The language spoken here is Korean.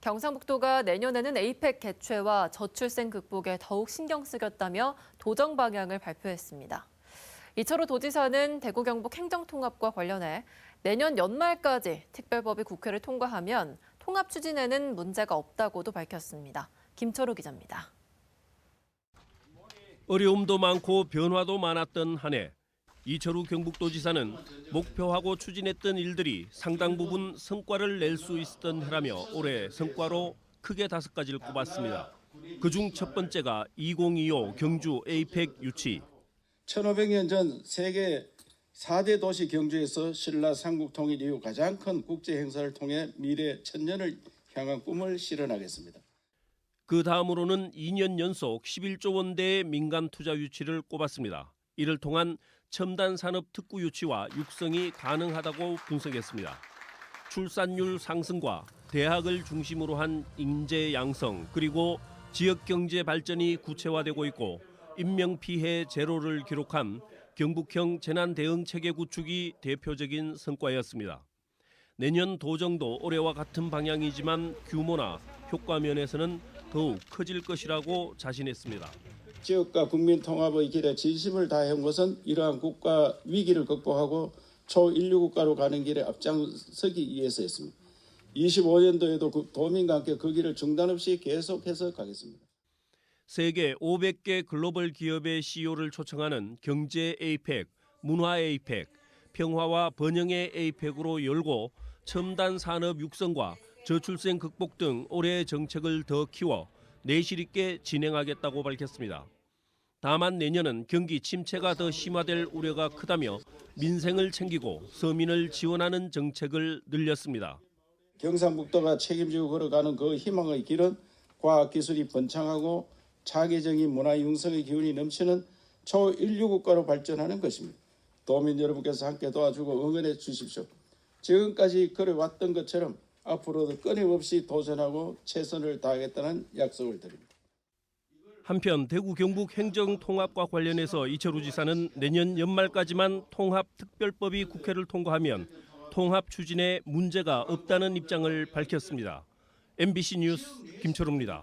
경상북도가 내년에는 에이펙 개최와 저출생 극복에 더욱 신경 쓰겠다며 도정 방향을 발표했습니다. 이철호 도지사는 대구 경북 행정통합과 관련해 내년 연말까지 특별법이 국회를 통과하면 통합 추진에는 문제가 없다고도 밝혔습니다. 김철우 기자입니다. 어려움도 많고 변화도 많았던 한 해. 이철우 경북도지사는 목표하고 추진했던 일들이 상당 부분 성과를 낼 수 있었던 해라며 올해 성과로 크게 다섯 가지를 꼽았습니다. 그중 첫 번째가 2025 경주 에이펙 유치. 1500년 전 세계 4대 도시 경주에서 신라 삼국 통일 이후 가장 큰 국제 행사를 통해 미래 천년을 향한 꿈을 실현하겠습니다. 그 다음으로는 2년 연속 11조 원대의 민간 투자 유치를 꼽았습니다. 이를 통한 첨단 산업 특구 유치와 육성이 가능하다고 분석했습니다. 출산율 상승과 대학을 중심으로 한 인재 양성 그리고 지역 경제 발전이 구체화되고 있고 인명 피해 제로를 기록한 경북형 재난 대응 체계 구축이 대표적인 성과였습니다. 내년 도정도 올해와 같은 방향이지만 규모나 효과 면에서는 더욱 커질 것이라고 자신했습니다. 지역과 국민 통합의 길에 진심을 다해온 것은 이러한 국가 위기를 극복하고 초인류 국가로 가는 길에 앞장서기 위해서였습니다. 25년도에도 그 도민과 함께 그 길을 중단 없이 계속해서 가겠습니다. 세계 500개 글로벌 기업의 CEO를 초청하는 경제 에이펙, 문화 에이펙, 평화와 번영의 에이펙으로 열고 첨단 산업 육성과 저출생 극복 등 올해의 정책을 더 키워 내실 있게 진행하겠다고 밝혔습니다. 다만 내년은 경기 침체가 더 심화될 우려가 크다며 민생을 챙기고 서민을 지원하는 정책을 늘렸습니다. 경상북도가 책임지고 걸어가는 그 희망의 길은 과학기술이 번창하고 차계적인 문화 융성의 기운이 넘치는 초인류 국가로 발전하는 것입니다. 도민 여러분께서 함께 도와주고 응원해 주십시오. 지금까지 걸어왔던 것처럼 앞으로도 끊임없이 도전하고 최선을 다하겠다는 약속을 드립니다. 한편 대구 경북 행정 통합과 관련해서 이철우 지사는 내년 연말까지만 통합 특별법이 국회를 통과하면 통합 추진에 문제가 없다는 입장을 밝혔습니다. MBC 뉴스 김철우입니다.